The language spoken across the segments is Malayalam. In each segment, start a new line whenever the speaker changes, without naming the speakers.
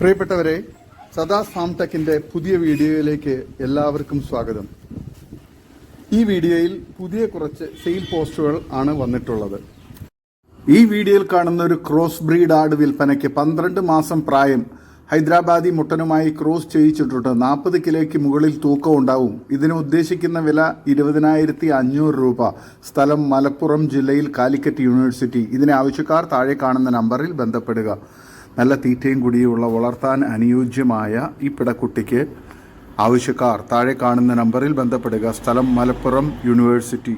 പ്രിയപ്പെട്ടവരെ സദാ ഫാം ടെക്കിന്റെ പുതിയ വീഡിയോയിലേക്ക് എല്ലാവർക്കും സ്വാഗതം. ഈ വീഡിയോയിൽ പുതിയ കുറച്ച് സെയിൽ പോസ്റ്റുകൾ ആണ് വന്നിട്ടുള്ളത്. ഈ വീഡിയോയിൽ കാണുന്ന ഒരു ക്രോസ് ബ്രീഡ് ആട് വിൽപ്പനയ്ക്ക് പന്ത്രണ്ട് മാസം പ്രായം ഹൈദരാബാദി മുട്ടനുമായി ക്രോസ് ചെയ്യിച്ചിട്ടുണ്ട്. നാൽപ്പത് കിലോയ്ക്ക് മുകളിൽ തൂക്കം ഉണ്ടാവും. ഇതിന് ഉദ്ദേശിക്കുന്ന വില ഇരുപതിനായിരത്തി അഞ്ഞൂറ് രൂപ. സ്ഥലം മലപ്പുറം ജില്ലയിൽ കാലിക്കറ്റ് യൂണിവേഴ്സിറ്റി. ഇതിന് ആവശ്യക്കാർ താഴെ കാണുന്ന നമ്പറിൽ ബന്ധപ്പെടുക. നല്ല തീറ്റയും കുടിയുമുള്ള വളർത്താൻ അനുയോജ്യമായ ഈ പിടക്കുട്ടിക്ക് ആവശ്യക്കാർ താഴെ കാണുന്ന നമ്പറിൽ ബന്ധപ്പെടുക. സ്ഥലം മലപ്പുറം യൂണിവേഴ്സിറ്റി.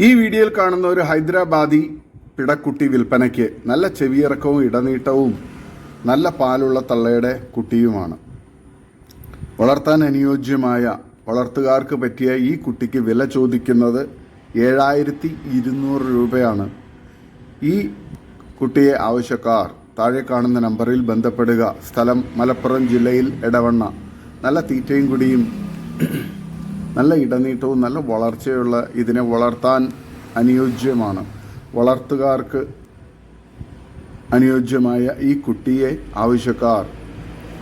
ഈ വീഡിയോയിൽ കാണുന്ന ഒരു ഹൈദരാബാദി പിടക്കുട്ടി വിൽപ്പനയ്ക്ക് നല്ല ചെവിയിറക്കവും ഇടനീട്ടവും നല്ല പാലുള്ള തള്ളയുടെ കുട്ടിയുമാണ്. വളർത്താൻ അനുയോജ്യമായ വളർത്തുകാർക്ക് പറ്റിയ ഈ കുട്ടിക്ക് വില ചോദിക്കുന്നത് ഏഴായിരത്തി ഇരുന്നൂറ് രൂപയാണ്. ഈ കുട്ടിയെ ആവശ്യക്കാർ താഴെ കാണുന്ന നമ്പറിൽ ബന്ധപ്പെടുക. സ്ഥലം മലപ്പുറം ജില്ലയിൽ ഇടവണ്ണ നല്ല തീറ്റയും കുടിയും നല്ല ഇടനീട്ടവും നല്ല വളർച്ചയുള്ള ഇതിനെ വളർത്താൻ അനുയോജ്യമാണ്. വളർത്തുകാർക്ക് അനുയോജ്യമായ ഈ കുട്ടിയെ ആവശ്യക്കാർ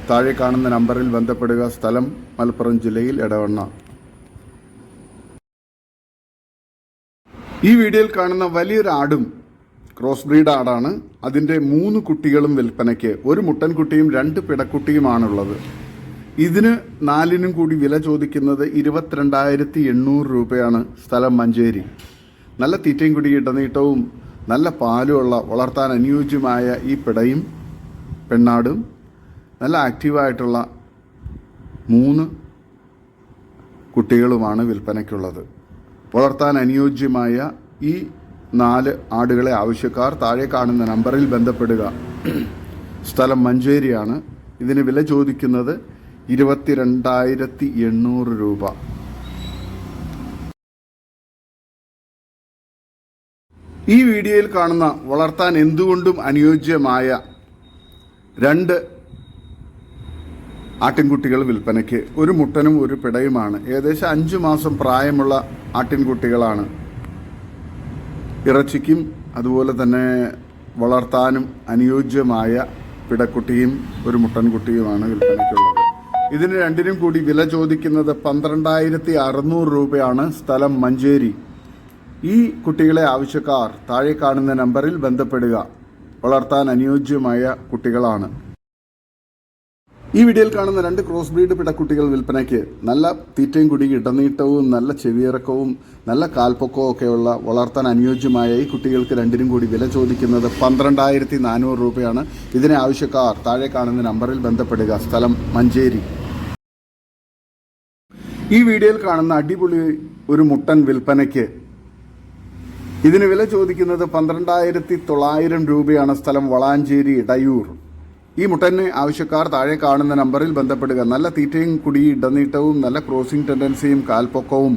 താഴെ കാണുന്ന നമ്പറിൽ ബന്ധപ്പെടുക. സ്ഥലം മലപ്പുറം ജില്ലയിൽ ഇടവണ്ണ ഈ വീഡിയോയിൽ കാണുന്ന വലിയൊരു ആടും ക്രോസ് ബ്രീഡ് ആടാണ്. അതിന്റെ മൂന്ന് കുട്ടികളും വിൽപ്പനയ്ക്ക്. ഒരു മുട്ടൻകുട്ടിയും രണ്ട് പിടക്കുട്ടിയുമാണുള്ളത്. ഇതിന് നാലിനും കൂടി വില ചോദിക്കുന്നത് ഇരുപത്തിരണ്ടായിരത്തി എണ്ണൂറ് രൂപയാണ്. സ്ഥലം മഞ്ചേരി. നല്ല തീറ്റയും കുടി ഇടനീട്ടവും നല്ല പാലുമുള്ള വളർത്താൻ അനുയോജ്യമായ ഈ പിടയും പെണ്ണാടും നല്ല ആക്റ്റീവായിട്ടുള്ള മൂന്ന് കുട്ടികളുമാണ് വിൽപ്പനയ്ക്കുള്ളത്. വളർത്താൻ അനുയോജ്യമായ ഈ നാല് ആടുകളെ ആവശ്യക്കാർ താഴെ കാണുന്ന നമ്പറിൽ ബന്ധപ്പെടുക. സ്ഥലം മഞ്ചേരിയാണ്. ഇതിന് വില ചോദിക്കുന്നത് ഇരുപത്തിരണ്ടായിരത്തി എണ്ണൂറ് രൂപ. ഈ വീഡിയോയിൽ കാണുന്ന വളർത്താൻ എന്തുകൊണ്ടും അനുയോജ്യമായ രണ്ട് ആട്ടിൻകുട്ടികൾ വിൽപ്പനയ്ക്ക് ഒരു മുട്ടനും ഒരു പിടയുമാണ്. ഏകദേശം അഞ്ചു മാസം പ്രായമുള്ള ആട്ടിൻകുട്ടികളാണ് ഇറച്ചിക്കും അതുപോലെ തന്നെ വളർത്താനും അനുയോജ്യമായ പിടക്കുട്ടിയും ഒരു മുട്ടൻകുട്ടിയുമാണ് വിൽപ്പനയ്ക്കുള്ളത്. ഇതിന് രണ്ടിനും കൂടി വില ചോദിക്കുന്നത് പന്ത്രണ്ടായിരത്തി അറുന്നൂറ് രൂപയാണ്. സ്ഥലം മഞ്ചേരി. ഈ കുട്ടികളെ ആവശ്യക്കാർ താഴെ കാണുന്ന നമ്പറിൽ ബന്ധപ്പെടുക. വളർത്താൻ അനുയോജ്യമായ കുട്ടികളാണ്. ഈ വീഡിയോയിൽ കാണുന്ന രണ്ട് ക്രോസ് ബ്രീഡ് പിടക്കുട്ടികൾ വിൽപ്പനയ്ക്ക് നല്ല തീറ്റയും കുടി ഇടനീട്ടവും നല്ല ചെവിയിറക്കവും നല്ല കാൽപ്പൊക്കവും ഒക്കെയുള്ള വളർത്താൻ അനുയോജ്യമായ ഈ കുട്ടികൾക്ക് രണ്ടിനും കൂടി വില ചോദിക്കുന്നത് പന്ത്രണ്ടായിരത്തി നാനൂറ് രൂപയാണ്. ഇതിനെ ആവശ്യക്കാർ താഴെ കാണുന്ന നമ്പറിൽ ബന്ധപ്പെടുക. സ്ഥലം മഞ്ചേരി. ഈ വീഡിയോയിൽ കാണുന്ന അടിപൊളി ഒരു മുട്ടൻ വിൽപ്പനയ്ക്ക് ഇതിന് വില ചോദിക്കുന്നത് പന്ത്രണ്ടായിരത്തി തൊള്ളായിരം രൂപയാണ് സ്ഥലം വളാഞ്ചേരി ഇടയൂർ. ഈ മുട്ടന് ആവശ്യക്കാർ താഴെ കാണുന്ന നമ്പറിൽ ബന്ധപ്പെടുക. നല്ല തീറ്റയും കുടി ഇടനീട്ടവും നല്ല ക്രോസിംഗ് ടെൻഡൻസിയും കാൽപ്പൊക്കവും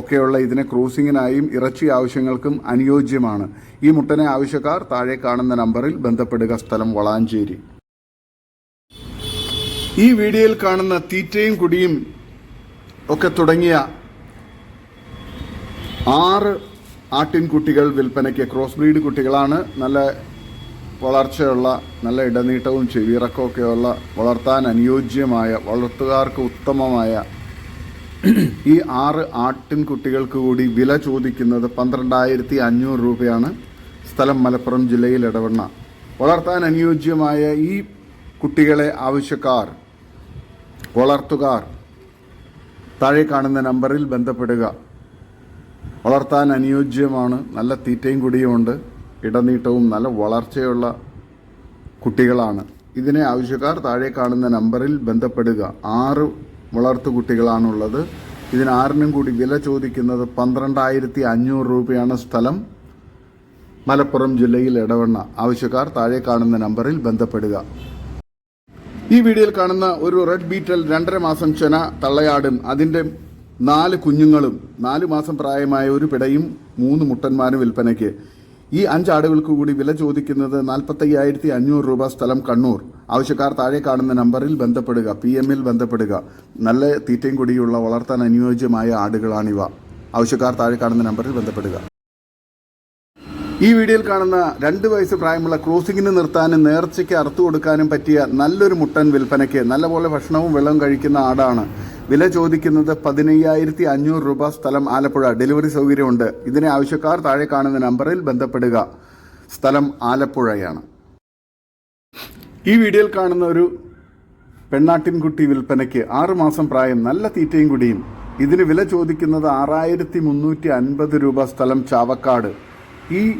ഒക്കെയുള്ള ഇതിനെ ക്രോസിങ്ങിനായും ഇറച്ചി ആവശ്യങ്ങൾക്കും അനുയോജ്യമാണ്. ഈ മുട്ടനെ ആവശ്യക്കാർ താഴെ കാണുന്ന നമ്പറിൽ ബന്ധപ്പെടുക. സ്ഥലം വളാഞ്ചേരി. ഈ വീഡിയോയിൽ കാണുന്ന തീറ്റയും കുടിയും ഒക്കെ തുടങ്ങിയ ആറ് ആട്ടിൻകുട്ടികൾ വിൽപ്പനയ്ക്ക് ക്രോസ് ബ്രീഡ് കുട്ടികളാണ് നല്ല വളർച്ചയുള്ള നല്ല ഇടനീട്ടവും ചെവിയിറക്കമൊക്കെയുള്ള വളർത്താൻ അനുയോജ്യമായ വളർത്തുകാർക്ക് ഉത്തമമായ ഈ ആറ് ആട്ടിൻകുട്ടികൾക്ക് കൂടി വില ചോദിക്കുന്നത് പന്ത്രണ്ടായിരത്തി അഞ്ഞൂറ് രൂപയാണ്. സ്ഥലം മലപ്പുറം ജില്ലയിൽ ഇടവണ്ണ വളർത്താൻ അനുയോജ്യമായ ഈ കുട്ടികളെ ആവശ്യക്കാർ വളർത്തുകാർ താഴെ കാണുന്ന നമ്പറിൽ ബന്ധപ്പെടുക. വളർത്താൻ അനുയോജ്യമാണ്. നല്ല തീറ്റയും കുടിയുമുണ്ട് ഇടനീട്ടവും നല്ല വളർച്ചയുള്ള കുട്ടികളാണ്. ഇതിനെ ആവശ്യക്കാർ താഴെ കാണുന്ന നമ്പറിൽ ബന്ധപ്പെടുക. ആറ് വളർത്തു കുട്ടികളാണുള്ളത്. ഇതിന് ആറിനും കൂടി വില ചോദിക്കുന്നത് പന്ത്രണ്ടായിരത്തി അഞ്ഞൂറ് രൂപയാണ് സ്ഥലം. മലപ്പുറം ജില്ലയിൽ ഇടവണ്ണ ആവശ്യക്കാർ താഴെ കാണുന്ന നമ്പറിൽ ബന്ധപ്പെടുക. ഈ വീഡിയോയിൽ കാണുന്ന ഒരു റെഡ് ബീറ്റൽ രണ്ടര മാസം ചെന തള്ളയാടും അതിന്റെ നാല് കുഞ്ഞുങ്ങളും നാല് മാസം പ്രായമായ ഒരു പിടയും മൂന്ന് മുട്ടന്മാരും വിൽപ്പനയ്ക്ക്. ഈ അഞ്ച് ആടുകൾക്ക് കൂടി വില ചോദിക്കുന്നത് നാൽപ്പത്തയ്യായിരത്തി അഞ്ഞൂറ് രൂപ സ്ഥലം കണ്ണൂർ. ആവശ്യക്കാർ താഴെ കാണുന്ന നമ്പറിൽ ബന്ധപ്പെടുക പി എമ്മിൽ ബന്ധപ്പെടുക. നല്ല തീറ്റയും കൂടിയുള്ള വളർത്താൻ അനുയോജ്യമായ ആടുകളാണിവ. ആവശ്യക്കാർ താഴെ കാണുന്ന നമ്പറിൽ ബന്ധപ്പെടുക. ഈ വീഡിയോയിൽ കാണുന്ന രണ്ട് വയസ്സ് പ്രായമുള്ള ക്രോസിങ്ങിന് നിർത്താനും നേർച്ചയ്ക്ക് അറുത്തു കൊടുക്കാനും പറ്റിയ നല്ലൊരു മുട്ടൻ വിൽപ്പനയ്ക്ക് നല്ലപോലെ ഭക്ഷണവും വെള്ളവും കഴിക്കുന്ന ആടാണ്. വില ചോദിക്കുന്നത് പതിനയ്യായിരത്തി അഞ്ഞൂറ് രൂപ സ്ഥലം ആലപ്പുഴ. ഡെലിവറി സൗകര്യമുണ്ട്. ഇതിനെ ആവശ്യക്കാർ താഴെ കാണുന്ന നമ്പറിൽ ബന്ധപ്പെടുക. സ്ഥലം ആലപ്പുഴയാണ്. ഈ വീഡിയോയിൽ കാണുന്ന ഒരു പെണ്ണാട്ടിൻകുട്ടി വിൽപ്പനയ്ക്ക് ആറുമാസം പ്രായം നല്ല തീറ്റയും കുടിയും. ഇതിന് വില ചോദിക്കുന്നത് ആറായിരത്തി മുന്നൂറ്റി അൻപത് രൂപ സ്ഥലം ചാവക്കാട്. ഈ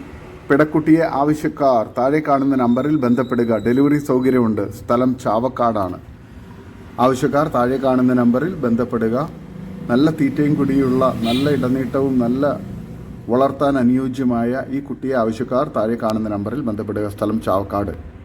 പിടക്കുട്ടിയെ ആവശ്യക്കാർ താഴെ കാണുന്ന നമ്പറിൽ ബന്ധപ്പെടുക. ഡെലിവറി സൗകര്യമുണ്ട്. സ്ഥലം ചാവക്കാടാണ്. ആവശ്യക്കാർ താഴെ കാണുന്ന നമ്പറിൽ ബന്ധപ്പെടുക. നല്ല തീറ്റയും കുടിയുള്ള നല്ല ഇടനീട്ടവും നല്ല വളർത്താൻ അനുയോജ്യമായ ഈ കുട്ടിയെ ആവശ്യക്കാർ താഴെ കാണുന്ന നമ്പറിൽ ബന്ധപ്പെടുക. സ്ഥലം ചാവക്കാട്.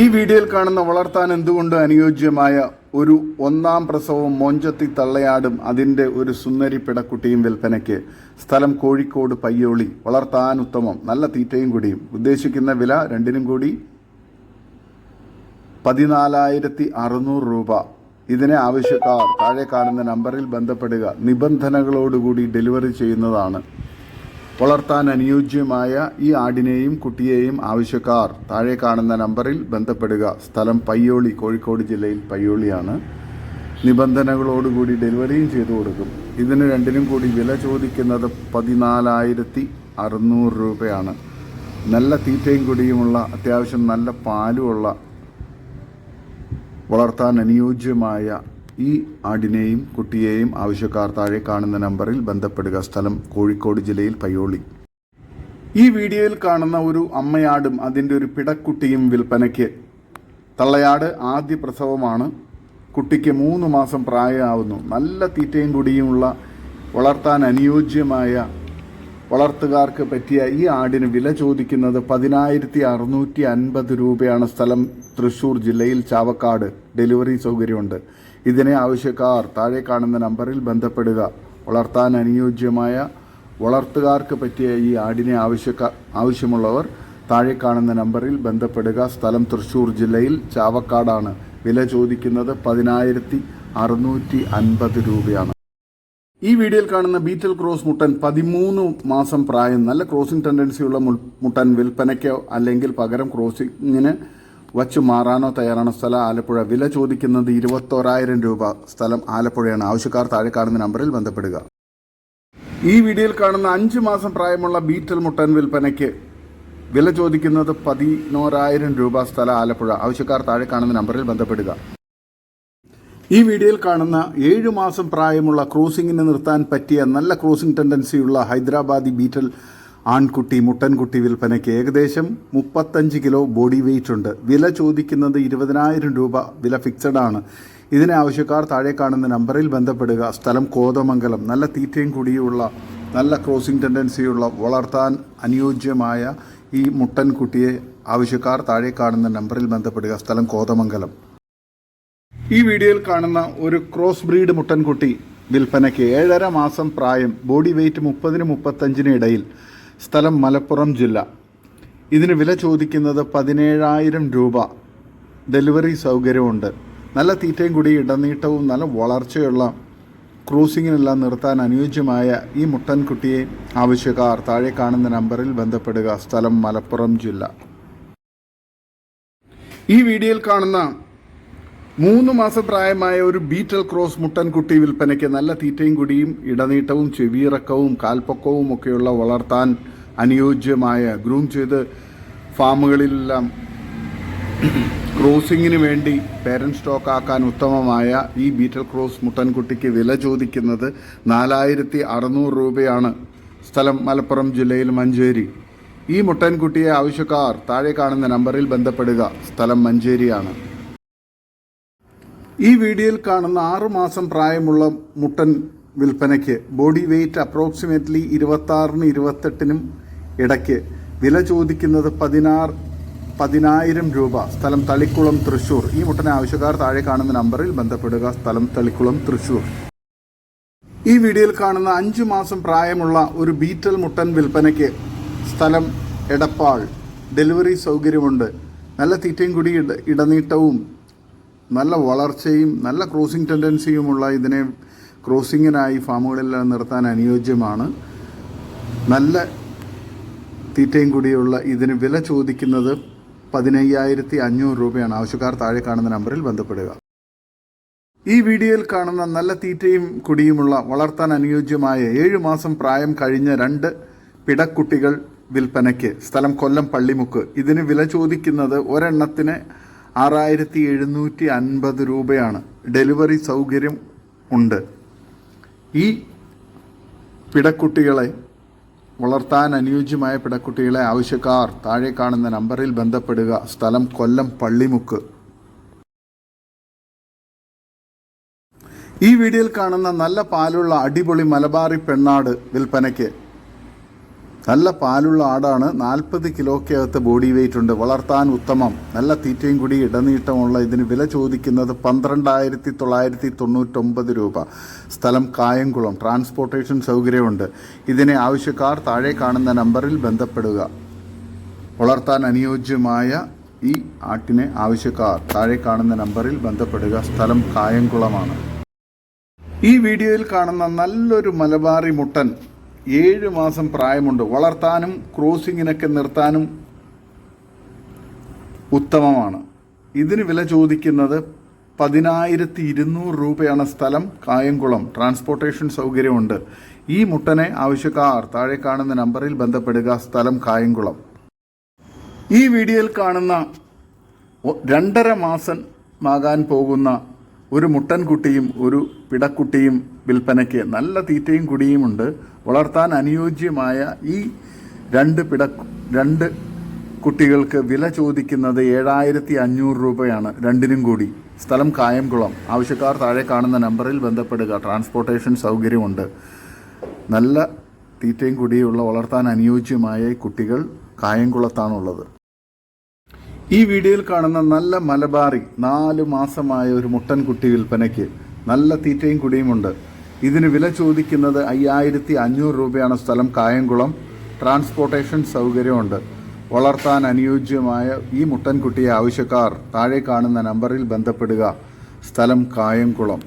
ഈ വീഡിയോയിൽ കാണുന്ന വളർത്താൻ എന്തുകൊണ്ട് അനുയോജ്യമായ ഒരു ഒന്നാം പ്രസവവും മോഞ്ചത്തി തള്ളയാടും അതിന്റെ ഒരു സുന്ദരി പിടക്കുട്ടിയും വിൽപ്പനയ്ക്ക്? സ്ഥലം കോഴിക്കോട് പയ്യോളി. വളർത്താൻ ഉത്തമം. നല്ല തീറ്റയും കൂടിയും. ഉദ്ദേശിക്കുന്ന വില രണ്ടിനും കൂടി പതിനാലായിരത്തി അറുന്നൂറ് രൂപ. ഇതിനെ ആവശ്യക്കാർ താഴെ കാണുന്ന നമ്പറിൽ ബന്ധപ്പെടുക. നിബന്ധനകളോടുകൂടി ഡെലിവറി ചെയ്യുന്നതാണ്. വളർത്താൻ അനുയോജ്യമായ ഈ ആടിനെയും കുട്ടിയെയും ആവശ്യക്കാർ താഴെ കാണുന്ന നമ്പറിൽ ബന്ധപ്പെടുക. സ്ഥലം പയ്യോളി കോഴിക്കോട് ജില്ലയിൽ പയ്യോളിയാണ്. നിബന്ധനകളോടുകൂടി ഡെലിവറിയും ചെയ്തു കൊടുക്കും. ഇതിന് രണ്ടിനും കൂടി വില ചോദിക്കുന്നത് പതിനാലായിരത്തി അറുന്നൂറ് രൂപയാണ്. നല്ല തീറ്റയും കുടിയുമുള്ള അത്യാവശ്യം നല്ല പാലുമുള്ള വളർത്താൻ അനുയോജ്യമായ ഈ ആടിനെയും കുട്ടിയെയും ആവശ്യക്കാർ താഴെ കാണുന്ന നമ്പറിൽ ബന്ധപ്പെടുക. സ്ഥലം കോഴിക്കോട് ജില്ലയിൽ പയ്യോളി. ഈ വീഡിയോയിൽ കാണുന്ന ഒരു അമ്മയാടും അതിന്റെ ഒരു പിടക്കുട്ടിയും വിൽപ്പനയ്ക്ക്. തള്ളയാട് ആദ്യ പ്രസവമാണ്. കുട്ടിക്ക് മൂന്ന് മാസം പ്രായമാവുന്നു. നല്ല തീറ്റയും കുടിയുമുള്ള വളർത്താൻ അനുയോജ്യമായ വളർത്തുകാർക്ക് പറ്റിയ ഈ ആടിന് വില ചോദിക്കുന്നത് പതിനായിരത്തി അറുന്നൂറ്റി അൻപത് രൂപയാണ് സ്ഥലം തൃശ്ശൂർ ജില്ലയിൽ ചാവക്കാട്. ഡെലിവറി സൗകര്യമുണ്ട്. ഇതിനെ ആവശ്യക്കാർ താഴെ കാണുന്ന നമ്പറിൽ ബന്ധപ്പെടുക. വളർത്താൻ അനുയോജ്യമായ വളർത്തുകാർക്ക് പറ്റിയ ഈ ആടിനെ ആവശ്യക്കാർ ആവശ്യമുള്ളവർ താഴെ കാണുന്ന നമ്പറിൽ ബന്ധപ്പെടുക. സ്ഥലം തൃശൂർ ജില്ലയിൽ ചാവക്കാടാണ്. വില ചോദിക്കുന്നത് പതിനായിരത്തി അറുന്നൂറ്റി അൻപത് രൂപയാണ്. ഈ വീഡിയോയിൽ കാണുന്ന ബീറ്റൽ ക്രോസ് മുട്ടൻ പതിമൂന്ന് മാസം പ്രായം. നല്ല ക്രോസിംഗ് ടെൻഡൻസിയുള്ള മുട്ടൻ വിൽപ്പനയ്ക്കോ അല്ലെങ്കിൽ പകരം ക്രോസിങ്ങിന് വച്ചു മാറാനോ തയ്യാറാണോ സ്ഥലം ആലപ്പുഴ വില ചോദിക്കുന്നത് ഇരുപത്തോരായിരം രൂപ. സ്ഥലം ആലപ്പുഴയാണ്. ആവശ്യക്കാർ താഴെ കാണുന്ന നമ്പറിൽ ബന്ധപ്പെടുക. ഈ വീഡിയോയിൽ കാണുന്ന അഞ്ച് മാസം പ്രായമുള്ള ബീറ്റൽ മുട്ടൻ വിൽപ്പനയ്ക്ക് വില ചോദിക്കുന്നത് പതിനോരായിരം രൂപ സ്ഥലം ആലപ്പുഴ. ആവശ്യക്കാർ താഴെ കാണുന്ന നമ്പറിൽ ബന്ധപ്പെടുക. ഈ വീഡിയോയിൽ കാണുന്ന ഏഴു മാസം പ്രായമുള്ള ക്രൂസിംഗിന് നിർത്താൻ പറ്റിയ നല്ല ക്രൂസിംഗ് ടെൻഡൻസിയുള്ള ഹൈദരാബാദി ബീറ്റൽ ആൺകുട്ടി മുട്ടൻകുട്ടി വിൽപ്പനയ്ക്ക് ഏകദേശം മുപ്പത്തഞ്ച് കിലോ ബോഡി വെയിറ്റ് ഉണ്ട്. വില ചോദിക്കുന്നത് ഇരുപതിനായിരം രൂപ. വില ഫിക്സഡ് ആണ്. ഇതിനെ ആവശ്യക്കാർ താഴെ കാണുന്ന നമ്പറിൽ ബന്ധപ്പെടുക. സ്ഥലം കോതമംഗലം. നല്ല തീറ്റയും കൂടിയുള്ള നല്ല ക്രോസിംഗ് ടെൻഡൻസിയുള്ള വളർത്താൻ അനുയോജ്യമായ ഈ മുട്ടൻകുട്ടിയെ ആവശ്യക്കാർ താഴെ കാണുന്ന നമ്പറിൽ ബന്ധപ്പെടുക. സ്ഥലം കോതമംഗലം. ഈ വീഡിയോയിൽ കാണുന്ന ഒരു ക്രോസ് ബ്രീഡ് മുട്ടൻകുട്ടി വിൽപ്പനയ്ക്ക് ഏഴര മാസം പ്രായം ബോഡി വെയ്റ്റ് മുപ്പതിന് മുപ്പത്തഞ്ചിന് ഇടയിൽ. സ്ഥലം മലപ്പുറം ജില്ല. ഇതിന് വില ചോദിക്കുന്നത് പതിനേഴായിരം രൂപ. ഡെലിവറി സൗകര്യമുണ്ട്. നല്ല തീറ്റയും കൂടി ഇടനീട്ടവും നല്ല വളർച്ചയുള്ള ക്രൂസിങ്ങിനെല്ലാം നിർത്താൻ അനുയോജ്യമായ ഈ മുട്ടൻകുട്ടിയെ ആവശ്യക്കാർ താഴെ കാണുന്ന നമ്പറിൽ ബന്ധപ്പെടുക. സ്ഥലം മലപ്പുറം ജില്ല. ഈ വീഡിയോയിൽ കാണുന്ന മൂന്ന് മാസം പ്രായമായ ഒരു ബീറ്റൽ ക്രോസ് മുട്ടൻകുട്ടി വിൽപ്പനയ്ക്ക് നല്ല തീറ്റയും കുടിയും ഇടനീട്ടവും ചെവിയിറക്കവും കാൽപ്പൊക്കവും ഒക്കെയുള്ള വളർത്താൻ അനുയോജ്യമായ ഗ്രൂം ചെയ്ത് ഫാമുകളിലെല്ലാം ക്രോസിങ്ങിന് വേണ്ടി പേരന്റ് സ്റ്റോക്ക് ആക്കാൻ ഉത്തമമായ ഈ ബീറ്റൽ ക്രോസ് മുട്ടൻകുട്ടിക്ക് വില ചോദിക്കുന്നത് നാലായിരത്തി അറുന്നൂറ് രൂപയാണ്. സ്ഥലം മലപ്പുറം ജില്ലയിൽ മഞ്ചേരി. ഈ മുട്ടൻകുട്ടിയെ ആവശ്യക്കാർ താഴെ കാണുന്ന നമ്പറിൽ ബന്ധപ്പെടുക. സ്ഥലം മഞ്ചേരിയാണ്. ഈ വീഡിയോയിൽ കാണുന്ന ആറുമാസം പ്രായമുള്ള മുട്ടൻ വിൽപ്പനയ്ക്ക് ബോഡി വെയ്റ്റ് അപ്രോക്സിമേറ്റ്ലി ഇരുപത്താറിന് ഇരുപത്തെട്ടിനും ഇടയ്ക്ക് വില ചോദിക്കുന്നത് പതിനാറ് പതിനായിരം രൂപ. സ്ഥലം തളിക്കുളം തൃശൂർ ഈ മുട്ടനെ ആവശ്യക്കാർ താഴെ കാണുന്ന നമ്പറിൽ ബന്ധപ്പെടുക. സ്ഥലം തളിക്കുളം തൃശൂർ ഈ വീഡിയോയിൽ കാണുന്ന അഞ്ചു മാസം പ്രായമുള്ള ഒരു ബീറ്റൽ മുട്ടൻ വിൽപ്പനയ്ക്ക് സ്ഥലം എടപ്പാൾ. ഡെലിവറി സൗകര്യമുണ്ട്. നല്ല തീറ്റയും കൂടി ഇടനീട്ടവും നല്ല വളർച്ചയും നല്ല ക്രോസിംഗ് ടെൻഡൻസിയുമുള്ള ഇതിനെ ക്രോസിങ്ങിനായി ഫാമുകളിൽ നിർത്താൻ അനുയോജ്യമാണ്. നല്ല തീറ്റയും കൂടിയുള്ള ഇതിന് വില ചോദിക്കുന്നത് പതിനയ്യായിരത്തി അഞ്ഞൂറ് രൂപയാണ്. ആവശ്യക്കാർ താഴെ കാണുന്ന നമ്പറിൽ ബന്ധപ്പെടുക. ഈ വീഡിയോയിൽ കാണുന്ന നല്ല തീറ്റയും കുടിയുമുള്ള വളർത്താൻ അനുയോജ്യമായ ഏഴു മാസം പ്രായം കഴിഞ്ഞ രണ്ട് പിടക്കുട്ടികൾ വിൽപ്പനയ്ക്ക് സ്ഥലം കൊല്ലം പള്ളിമുക്ക്. ഇതിന് വില ചോദിക്കുന്നത് ഒരെണ്ണത്തിന് ആറായിരത്തി എഴുന്നൂറ്റി അൻപത് രൂപയാണ്. ഡെലിവറി സൗകര്യം ഉണ്ട്. ഈ പിടക്കുട്ടികളെ വളർത്താൻ അനുയോജ്യമായ പിടക്കുട്ടികളെ ആവശ്യക്കാർ താഴെ കാണുന്ന നമ്പറിൽ ബന്ധപ്പെടുക. സ്ഥലം കൊല്ലം പള്ളിമുക്ക്. ഈ വീഡിയോയിൽ കാണുന്ന നല്ല പാലുള്ള അടിപൊളി മലബാറി പെണ്ണാട് വിൽപ്പനയ്ക്ക് നല്ല പാലുള്ള ആടാണ്. നാൽപ്പത് കിലോക്കകത്ത് ബോഡി വെയിറ്റ് ഉണ്ട്. വളർത്താൻ ഉത്തമം. നല്ല തീറ്റയും കൂടി ഇടനീട്ടമുള്ള ഇതിന് വില ചോദിക്കുന്നത് പന്ത്രണ്ടായിരത്തി തൊള്ളായിരത്തി തൊണ്ണൂറ്റൊമ്പത് രൂപ. സ്ഥലം കായംകുളം. ട്രാൻസ്പോർട്ടേഷൻ സൗകര്യമുണ്ട്. ഇതിനെ ആവശ്യക്കാർ താഴെ കാണുന്ന നമ്പറിൽ ബന്ധപ്പെടുക. വളർത്താൻ അനുയോജ്യമായ ഈ ആട്ടിനെ ആവശ്യക്കാർ താഴെ കാണുന്ന നമ്പറിൽ ബന്ധപ്പെടുക. സ്ഥലം കായംകുളമാണ്. ഈ വീഡിയോയിൽ കാണുന്ന നല്ലൊരു മലബാറി മുട്ടൻ ഏഴ് മാസം പ്രായമുണ്ട്. വളർത്താനും ക്രോസിങ്ങിനൊക്കെ നിർത്താനും ഉത്തമമാണ്. ഇതിന് വില ചോദിക്കുന്നത് പതിനായിരത്തി ഇരുന്നൂറ് രൂപയാണ് സ്ഥലം. കായംകുളം ട്രാൻസ്പോർട്ടേഷൻ സൗകര്യമുണ്ട്. ഈ മുട്ടനെ ആവശ്യക്കാർ താഴെ കാണുന്ന നമ്പറിൽ ബന്ധപ്പെടുക. സ്ഥലം കായംകുളം. ഈ വീഡിയോയിൽ കാണുന്ന രണ്ടര മാസം മാസമാകാൻ പോകുന്ന ഒരു മുട്ടൻകുട്ടിയും ഒരു പിടക്കുട്ടിയും വിൽപ്പനയ്ക്ക് നല്ല തീറ്റയും കുടിയുമുണ്ട് വളർത്താൻ അനുയോജ്യമായ ഈ രണ്ട് പിട രണ്ട് കുട്ടികൾക്ക് വില ചോദിക്കുന്നത് ഏഴായിരത്തി അഞ്ഞൂറ് രൂപയാണ്. രണ്ടിനും കൂടി. സ്ഥലം കായംകുളം. ആവശ്യക്കാർ താഴെ കാണുന്ന നമ്പറിൽ ബന്ധപ്പെടുക. ട്രാൻസ്പോർട്ടേഷൻ സൗകര്യമുണ്ട്. നല്ല തീറ്റയും കുടിയുള്ള വളർത്താൻ അനുയോജ്യമായ കുട്ടികൾ കായംകുളത്താണുള്ളത്. ഈ വീഡിയോയിൽ കാണുന്ന നല്ല മലബാറി നാല് മാസമായ ഒരു മുട്ടൻകുട്ടി വിൽപ്പനയ്ക്ക് നല്ല തീറ്റയും കുടിയുമുണ്ട് ഇതിന് വില ചോദിക്കുന്നത് അയ്യായിരത്തി അഞ്ഞൂറ് രൂപയാണ് സ്ഥലം. കായംകുളം ട്രാൻസ്പോർട്ടേഷൻ സൗകര്യമുണ്ട്. വളർത്താൻ അനുയോജ്യമായ ഈ മുട്ടൻകുട്ടിയെ ആവശ്യക്കാർ താഴെ കാണുന്ന നമ്പറിൽ ബന്ധപ്പെടുക. സ്ഥലം കായംകുളം.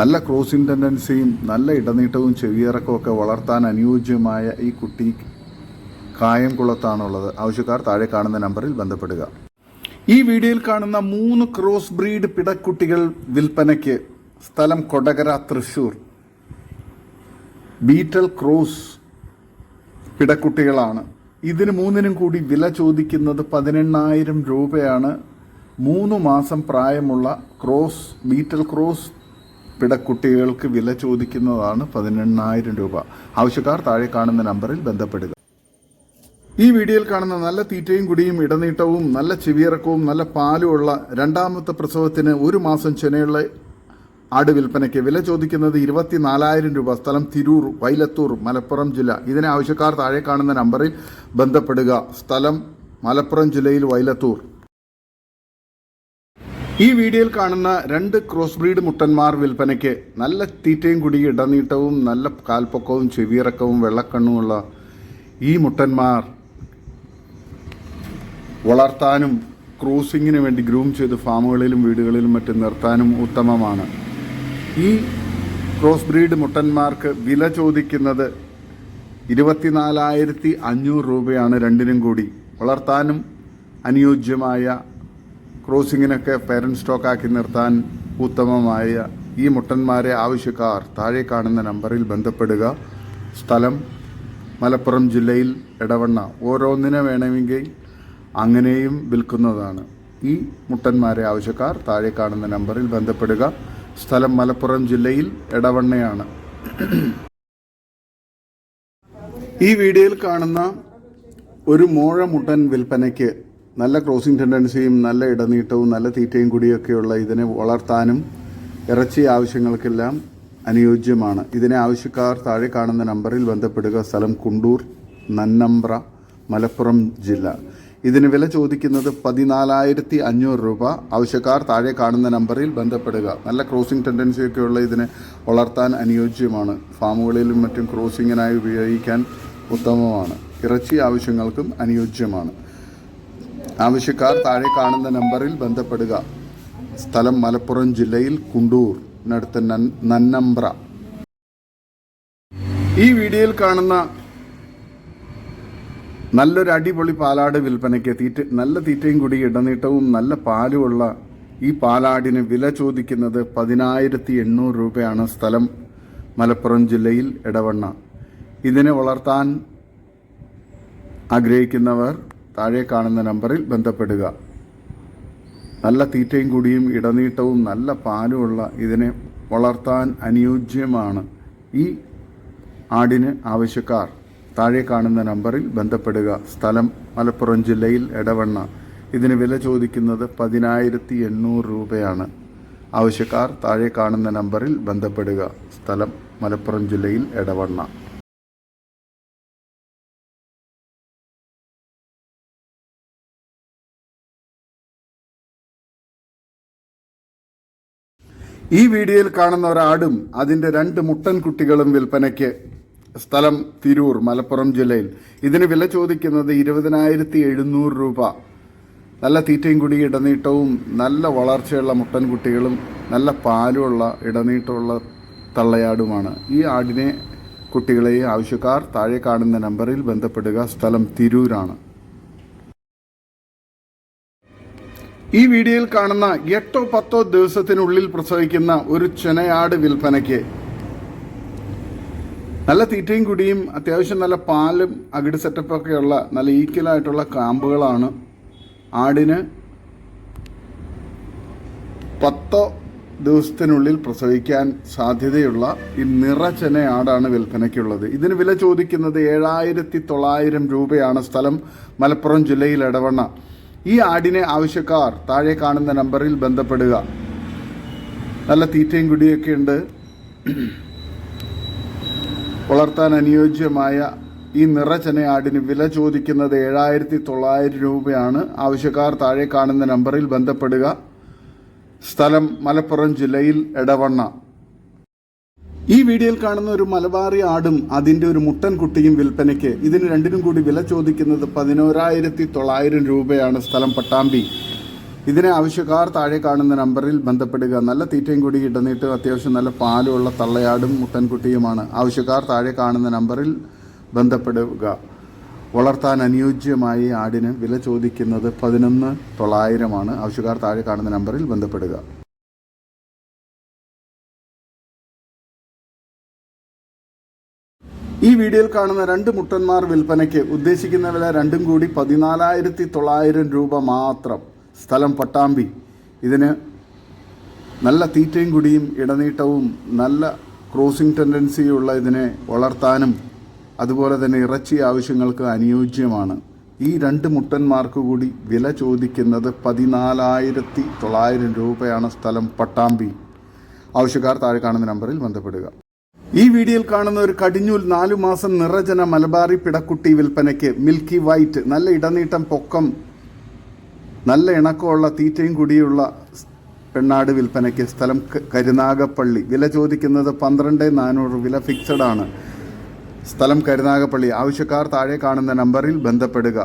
നല്ല ക്രോസിംഗ് ടെൻഡൻസിയും നല്ല ഇടനീട്ടവും ചെവിയിറക്കവും ഒക്കെ വളർത്താൻ അനുയോജ്യമായ ഈ കുട്ടി കായംകുളത്താണുള്ളത്. ആവശ്യക്കാർ താഴെ കാണുന്ന നമ്പറിൽ ബന്ധപ്പെടുക. ഈ വീഡിയോയിൽ കാണുന്ന മൂന്ന് ക്രോസ് ബ്രീഡ് പിടക്കുട്ടികൾ വിൽപ്പനയ്ക്ക് സ്ഥലം കൊടകര തൃശൂർ. ബീറ്റൽ ക്രോസ് പിടക്കുട്ടികളാണ്. ഇതിന് മൂന്നിനും കൂടി വില ചോദിക്കുന്നത് പതിനെണ്ണായിരം രൂപയാണ്. മൂന്ന് മാസം പ്രായമുള്ള ക്രോസ് ബീറ്റൽ ക്രോസ് പിടക്കുട്ടികൾക്ക് വില ചോദിക്കുന്നതാണ് പതിനെണ്ണായിരം രൂപ. ആവശ്യക്കാർ താഴെ കാണുന്ന നമ്പറിൽ ബന്ധപ്പെടുക. ഈ വീഡിയോയിൽ കാണുന്ന നല്ല തീറ്റയും കുടിയും ഇടനീട്ടവും നല്ല ചെവിയിറക്കവും നല്ല പാലുമുള്ള രണ്ടാമത്തെ പ്രസവത്തിന് ഒരു മാസം ചെനയുള്ള ആട് വിൽപ്പനയ്ക്ക് വില ചോദിക്കുന്നത് ഇരുപത്തിനാലായിരം രൂപ. സ്ഥലം തിരൂർ വൈലത്തൂർ മലപ്പുറം ജില്ല. ഇതിനെ ആവശ്യക്കാർ താഴെ കാണുന്ന നമ്പറിൽ ബന്ധപ്പെടുക. സ്ഥലം മലപ്പുറം ജില്ലയിൽ വൈലത്തൂർ. ഈ വീഡിയോയിൽ കാണുന്ന രണ്ട് ക്രോസ് ബ്രീഡ് മുട്ടന്മാർ വിൽപ്പനയ്ക്ക് നല്ല തീറ്റയും കുടി ഇടനീട്ടവും നല്ല കാൽപ്പൊക്കവും ചെവിയിറക്കവും വെള്ളക്കണ്ണുമുള്ള ഈ മുട്ടന്മാർ വളർത്താനും ക്രൂസിങ്ങിന് വേണ്ടി ഗ്രൂം ചെയ്ത് ഫാമുകളിലും വീടുകളിലും മറ്റും നിർത്താനും ഉത്തമമാണ്. ഈ ക്രോസ് ബ്രീഡ് മുട്ടന്മാർക്ക് വില ചോദിക്കുന്നത് ഇരുപത്തിനാലായിരത്തി അഞ്ഞൂറ് രൂപയാണ് രണ്ടിനും കൂടി. വളർത്താനും അനുയോജ്യമായ ക്രോസിങ്ങിനൊക്കെ പേരൻ സ്റ്റോക്കാക്കി നിർത്താൻ ഉത്തമമായ ഈ മുട്ടന്മാരെ ആവശ്യക്കാർ താഴെ കാണുന്ന നമ്പറിൽ ബന്ധപ്പെടുക. സ്ഥലം മലപ്പുറം ജില്ലയിൽ ഇടവണ്ണ ഓരോന്നിനെ വേണമെങ്കിൽ അങ്ങനെയും വിൽക്കുന്നതാണ്. ഈ മുട്ടന്മാരെ ആവശ്യക്കാർ താഴെ കാണുന്ന നമ്പറിൽ ബന്ധപ്പെടുക. സ്ഥലം മലപ്പുറം ജില്ലയിൽ എടവണ്ണയാണ്. ഈ വീഡിയോയിൽ കാണുന്ന ഒരു മോഴ മുട്ടൻ വിൽപ്പനയ്ക്ക് നല്ല ക്രോസിംഗ് ടെൻഡൻസിയും നല്ല ഇടനീട്ടവും നല്ല തീറ്റയും കൂടിയൊക്കെയുള്ള ഇതിനെ വളർത്താനും ഇറച്ചി ആവശ്യങ്ങൾക്കെല്ലാം അനുയോജ്യമാണ്. ഇതിനെ ആവശ്യക്കാർ താഴെ കാണുന്ന നമ്പറിൽ ബന്ധപ്പെടുക. സ്ഥലം കുണ്ടൂർ നന്നമ്പ്ര മലപ്പുറം ജില്ല. ഇതിന് വില ചോദിക്കുന്നത് പതിനാലായിരത്തി അഞ്ഞൂറ് രൂപ. ആവശ്യക്കാർ താഴെ കാണുന്ന നമ്പറിൽ ബന്ധപ്പെടുക. നല്ല ക്രോസിംഗ് ടെൻഡൻസിയൊക്കെയുള്ള ഇതിനെ വളർത്താൻ അനുയോജ്യമാണ്. ഫാമുകളിലും മറ്റും ക്രോസിങ്ങിനായി ഉപയോഗിക്കാൻ ഉത്തമമാണ്. ഇറച്ചി ആവശ്യങ്ങൾക്കും അനുയോജ്യമാണ്. ആവശ്യക്കാർ താഴെ കാണുന്ന നമ്പറിൽ ബന്ധപ്പെടുക. സ്ഥലം മലപ്പുറം ജില്ലയിൽ കുണ്ടൂറിനടുത്ത് നന്നമ്പ്ര. ഈ വീഡിയോയിൽ കാണുന്ന നല്ലൊരു അടിപൊളി പാലാട് വിൽപ്പനയ്ക്ക് തീറ്റ നല്ല തീറ്റയും കൂടി ഇടനീട്ടവും നല്ല പാലുമുള്ള ഈ പാലാടിന് വില ചോദിക്കുന്നത് പതിനായിരത്തി എണ്ണൂറ് രൂപയാണ് സ്ഥലം മലപ്പുറം ജില്ലയിൽ ഇടവണ്ണ ഇതിനെ വളർത്താൻ ആഗ്രഹിക്കുന്നവർ താഴെ കാണുന്ന നമ്പറിൽ ബന്ധപ്പെടുക. നല്ല തീറ്റയും കൂടിയും ഇടനീട്ടവും നല്ല പാലുമുള്ള ഇതിനെ വളർത്താൻ അനുയോജ്യമാണ് ഈ ആടിന് ആവശ്യക്കാർ. താഴെ കാണുന്ന നമ്പറിൽ ബന്ധപ്പെടുക. സ്ഥലം മലപ്പുറം ജില്ലയിൽ എടവണ്ണ. ഇതിന് വില ചോദിക്കുന്നത് പതിനായിരത്തി എണ്ണൂറ് രൂപയാണ്. ആവശ്യക്കാർ താഴെ കാണുന്ന നമ്പറിൽ ബന്ധപ്പെടുക. സ്ഥലം മലപ്പുറം ജില്ലയിൽ എടവണ്ണ. ഈ വീഡിയോയിൽ കാണുന്ന ഒരാടും അതിന്റെ രണ്ട് മുട്ടൻ കുട്ടികളും വിൽപ്പനയ്ക്ക് സ്ഥലം തിരൂർ മലപ്പുറം ജില്ലയിൽ. ഇതിന് വില ചോദിക്കുന്നത് ഇരുപതിനായിരത്തി എഴുന്നൂറ് രൂപ. നല്ല തീറ്റയും കുടി ഇടനീട്ടവും നല്ല വളർച്ചയുള്ള മുട്ടൻകുട്ടികളും നല്ല പാലുമുള്ള ഇടനീട്ടമുള്ള തള്ളയാടുമാണ്. ഈ ആടിനെ കുട്ടികളെ ആവശ്യക്കാർ താഴെ കാണുന്ന നമ്പറിൽ ബന്ധപ്പെടുക. സ്ഥലം തിരൂരാണ്. ഈ വീഡിയോയിൽ കാണുന്ന എട്ടോ പത്തോ ദിവസത്തിനുള്ളിൽ പ്രസവിക്കുന്ന ഒരു ചെനയാട് വിൽപ്പനയ്ക്ക് നല്ല തീറ്റയും കുടിയും അത്യാവശ്യം നല്ല പാലും അകിട് സെറ്റപ്പൊക്കെയുള്ള നല്ല ഈക്വലായിട്ടുള്ള കാമ്പുകളാണ് ആടിന് പത്തോ ദിവസത്തിനുള്ളിൽ പ്രസവിക്കാൻ സാധ്യതയുള്ള ഈ നിറചെന ആടാണ് വിൽപ്പനയ്ക്കുള്ളത്. ഇതിന് വില ചോദിക്കുന്നത് ഏഴായിരത്തി തൊള്ളായിരം രൂപയാണ് സ്ഥലം മലപ്പുറം ജില്ലയിൽ ഇടവണ്ണ ഈ ആടിനെ ആവശ്യക്കാർ താഴെ കാണുന്ന നമ്പറിൽ ബന്ധപ്പെടുക. നല്ല തീറ്റയും കുടിയൊക്കെ ഉണ്ട്. വളർത്താൻ അനുയോജ്യമായ ഈ നിറചന ആടിന് വില ചോദിക്കുന്നത് ഏഴായിരത്തി തൊള്ളായിരം രൂപയാണ്. ആവശ്യക്കാർ താഴെ കാണുന്ന നമ്പറിൽ ബന്ധപ്പെടുക. സ്ഥലം മലപ്പുറം ജില്ലയിൽ എടവണ്ണ. ഈ വീഡിയോയിൽ കാണുന്ന ഒരു മലബാറി ആടും അതിന്റെ ഒരു മുട്ടൻ കുട്ടിയും വിൽപ്പനയ്ക്ക്. ഇതിന് രണ്ടിനും കൂടി വില ചോദിക്കുന്നത് പതിനോരായിരത്തി തൊള്ളായിരം രൂപയാണ് സ്ഥലം പട്ടാമ്പി. ഇതിനെ ആവശ്യക്കാർ താഴെ കാണുന്ന നമ്പറിൽ ബന്ധപ്പെടുക. നല്ല തീറ്റയും കൂടി ഇടനീട്ട് അത്യാവശ്യം നല്ല പാലുള്ള തള്ളയാടും മുട്ടൻകുട്ടിയുമാണ്. ആവശ്യക്കാർ താഴെ കാണുന്ന നമ്പറിൽ ബന്ധപ്പെടുക. വളർത്താൻ അനുയോജ്യമായി ആടിന് വില ചോദിക്കുന്നത് പതിനൊന്ന് തൊള്ളായിരമാണ് ആവശ്യക്കാർ താഴെ കാണുന്ന നമ്പറിൽ ബന്ധപ്പെടുക. ഈ വീഡിയോയിൽ കാണുന്ന രണ്ട് മുട്ടന്മാർ വിൽപ്പനയ്ക്ക് ഉദ്ദേശിക്കുന്ന വില രണ്ടും കൂടി പതിനാലായിരത്തി തൊള്ളായിരം രൂപ മാത്രം. സ്ഥലം പട്ടാമ്പി. ഇതിന് നല്ല തീറ്റയും കുടിയും ഇടനീട്ടവും നല്ല ക്രോസിംഗ് ടെൻഡൻസിയുള്ള ഇതിനെ വളർത്താനും അതുപോലെ തന്നെ ഇറച്ചി ആവശ്യങ്ങൾക്ക് അനുയോജ്യമാണ്. ഈ രണ്ട് മുട്ടന്മാർക്ക് കൂടി വില ചോദിക്കുന്നത് പതിനാലായിരത്തി തൊള്ളായിരം രൂപയാണ് സ്ഥലം പട്ടാമ്പി. ആവശ്യക്കാർ താഴെ കാണുന്ന നമ്പറിൽ ബന്ധപ്പെടുക. ഈ വീഡിയോയിൽ കാണുന്ന ഒരു കടിഞ്ഞൂൽ നാലു മാസം നിറജന മലബാറി പിടക്കുട്ടി വിൽപ്പനയ്ക്ക് മിൽക്കി വൈറ്റ് നല്ല ഇടനീട്ടം പൊക്കം നല്ല ഇണക്കമുള്ള തീറ്റയും കുടിയുള്ള പെണ്ണാട് വിൽപ്പനയ്ക്ക് സ്ഥലം കരുനാഗപ്പള്ളി. വില ചോദിക്കുന്നത് പന്ത്രണ്ട് നാനൂറ് വില ഫിക്സഡ് ആണ്. സ്ഥലം കരുനാഗപ്പള്ളി. ആവശ്യക്കാർ താഴെ കാണുന്ന നമ്പറിൽ ബന്ധപ്പെടുക.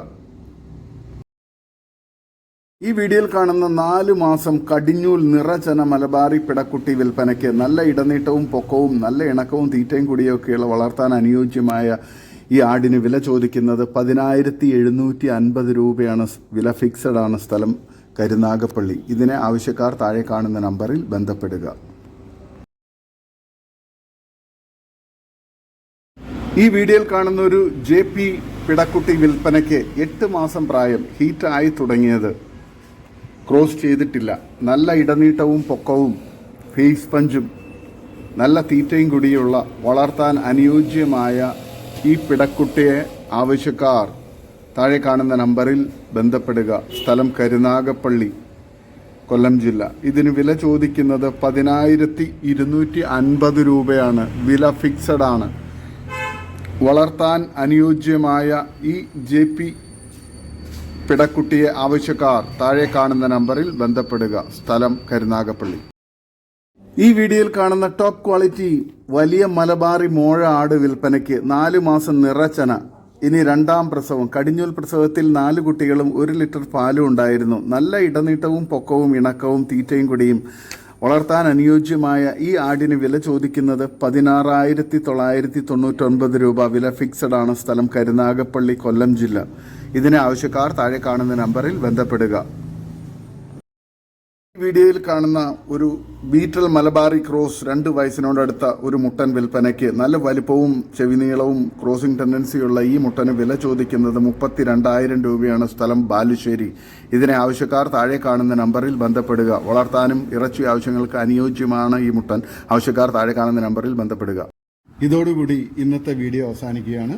ഈ വീഡിയോയിൽ കാണുന്ന നാല് മാസം കടിഞ്ഞൂൽ നിറചന മലബാറി പിടക്കുട്ടി വിൽപ്പനയ്ക്ക് നല്ല ഇടനീട്ടവും പൊക്കവും നല്ല ഇണക്കവും തീറ്റയും കൂടിയൊക്കെയുള്ള വളർത്താൻ അനുയോജ്യമായ ഈ ആടിന് വില ചോദിക്കുന്നത് പതിനായിരത്തി എഴുന്നൂറ്റി അൻപത് രൂപയാണ് വില ഫിക്സഡ് ആണ് സ്ഥലം കരുനാഗപ്പള്ളി. ഇതിനെ ആവശ്യക്കാർ താഴെ കാണുന്ന നമ്പറിൽ ബന്ധപ്പെടുക. ഈ വീഡിയോയിൽ കാണുന്ന ഒരു ജെ പി പിടക്കുട്ടി വിൽപ്പനയ്ക്ക് എട്ട് മാസം പ്രായം ഹീറ്റായി തുടങ്ങിയത്. ക്രോസ് ചെയ്തിട്ടില്ല. നല്ല ഇടനീട്ടവും പൊക്കവും ഫേസ് പഞ്ചും നല്ല തീറ്റയും കൂടിയുള്ള വളർത്താൻ അനുയോജ്യമായ ഈ പിടക്കുട്ടിയെ ആവശ്യക്കാർ താഴെ കാണുന്ന നമ്പറിൽ ബന്ധപ്പെടുക. സ്ഥലം കരുനാഗപ്പള്ളി കൊല്ലം ജില്ല. ഇതിന് വില ചോദിക്കുന്നത് പതിനായിരത്തി ഇരുന്നൂറ്റി അൻപത് രൂപയാണ്. വില ഫിക്സഡ് ആണ്. വളർത്താൻ അനുയോജ്യമായ ഈ ജെ പി പിടക്കുട്ടിയെ ആവശ്യക്കാർ താഴെ കാണുന്ന നമ്പറിൽ ബന്ധപ്പെടുക. സ്ഥലം കരുനാഗപ്പള്ളി. ഈ വീഡിയോയിൽ കാണുന്ന ടോപ്പ് ക്വാളിറ്റി വലിയ മലബാറി മോഴ ആട് വിൽപ്പനയ്ക്ക് നാലു മാസം നിറച്ചന. ഇനി രണ്ടാം പ്രസവം. കടിഞ്ഞൂൽ പ്രസവത്തിൽ നാല് കുട്ടികളും ഒരു ലിറ്റർ പാലും ഉണ്ടായിരുന്നു. നല്ല ഇടനീട്ടവും പൊക്കവും ഇണക്കവും തീറ്റയും കുടിയും വളർത്താൻ അനുയോജ്യമായ ഈ ആടിന് വില ചോദിക്കുന്നത് പതിനാറായിരത്തി തൊള്ളായിരത്തി തൊണ്ണൂറ്റൊൻപത് രൂപ. വില ഫിക്സഡ് ആണ് സ്ഥലം. കരുനാഗപ്പള്ളി കൊല്ലം ജില്ല. ഇതിനെ ആവശ്യക്കാർ താഴെ കാണുന്ന നമ്പറിൽ ബന്ധപ്പെടുക. വീഡിയോയിൽ കാണുന്ന ഒരു ബീറ്റൽ മലബാറി ക്രോസ് രണ്ട് വയസ്സിനോടടുത്ത ഒരു മുട്ടൻ വിൽപ്പനയ്ക്ക് നല്ല വലിപ്പവും ചെവിനീളവും ക്രോസിംഗ് ടെൻഡൻസിയുള്ള ഈ മുട്ടന് വില ചോദിക്കുന്നത് മുപ്പത്തി രണ്ടായിരം രൂപയാണ് സ്ഥലം ബാലുശ്ശേരി. ഇതിനെ ആവശ്യക്കാർ താഴെ കാണുന്ന നമ്പറിൽ ബന്ധപ്പെടുക. വളർത്താനും ഇറച്ചി ആവശ്യങ്ങൾക്ക് അനുയോജ്യമാണ് ഈ മുട്ടൻ. ആവശ്യക്കാർ താഴെ കാണുന്ന നമ്പറിൽ ബന്ധപ്പെടുക. ഇതോടുകൂടി ഇന്നത്തെ വീഡിയോ അവസാനിക്കുകയാണ്.